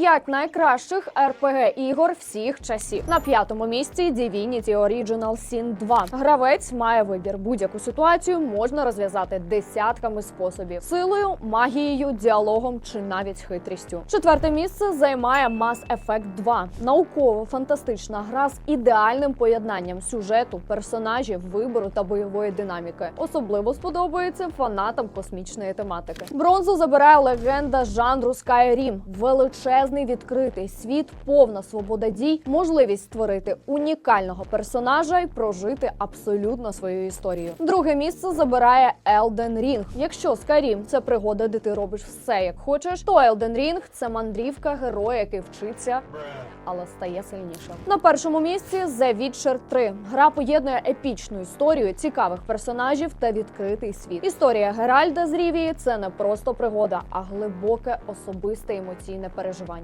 П'ять найкращих rpg ігор всіх часів. На п'ятому місці Divinity Original Sin 2. Гравець має вибір. Будь-яку ситуацію можна розв'язати десятками способів: силою, магією, діалогом чи навіть хитрістю. Четверте місце займає Mass Effect 2. Науково-фантастична гра з ідеальним поєднанням сюжету, персонажів, вибору та бойової динаміки. Особливо сподобається фанатам космічної тематики. Бронзу забирає легенда жанру Skyrim. Величезний відкритий світ, повна свобода дій, можливість створити унікального персонажа і прожити абсолютно свою історію. Друге місце забирає Elden Ring. Якщо Skyrim – це пригода, де ти робиш все як хочеш, то Elden Ring – це мандрівка героя, який вчиться але стає сильніше. На першому місці The Witcher 3. Гра поєднує епічну історію, цікавих персонажів та відкритий світ. Історія Геральда з Рівії це не просто пригода, а глибоке особисте емоційне переживання.